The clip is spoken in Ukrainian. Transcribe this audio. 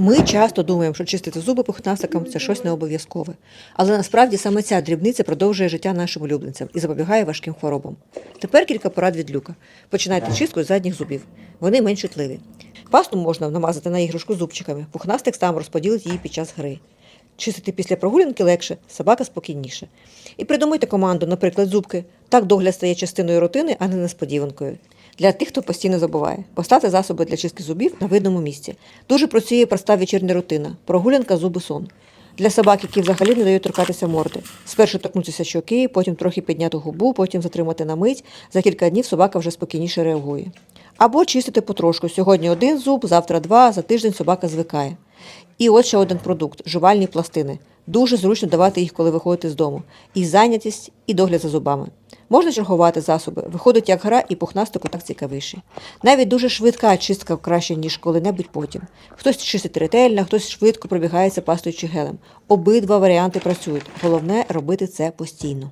Ми часто думаємо, що чистити зуби пухнастиком це щось не обов'язкове. Але насправді саме ця дрібниця продовжує життя нашим улюбленцям і запобігає важким хворобам. Тепер кілька порад від люка. Починайте чистку з задніх зубів. Вони менш чутливі. Пасту можна намазати на іграшку зубчиками. Пухнастик сам розподілить її під час гри. Чистити після прогулянки легше, собака спокійніше. І придумайте команду, наприклад, зубки. Так догляд стає частиною рутини, а не несподіванкою. Для тих, хто постійно забуває, поставте засоби для чистки зубів на видному місці. Дуже працює проста вечірня рутина, прогулянка, зуби, сон. Для собак, які взагалі не дають торкатися морди. Спершу торкнутися щоки, потім трохи підняти губу, потім затримати на мить. За кілька днів собака вже спокійніше реагує. Або чистити потрошку. Сьогодні один зуб, завтра два, за тиждень собака звикає. І от ще один продукт жувальні пластини. Дуже зручно давати їх, коли виходите з дому. І зайнятість, і догляд за зубами. Можна чергувати засоби, виходить як гра, і пухнастику так цікавіше. Навіть дуже швидка чистка краще, ніж коли-небудь потім. Хтось чистить ретельно, хтось швидко пробігається пастою чи гелем. Обидва варіанти працюють. Головне робити це постійно.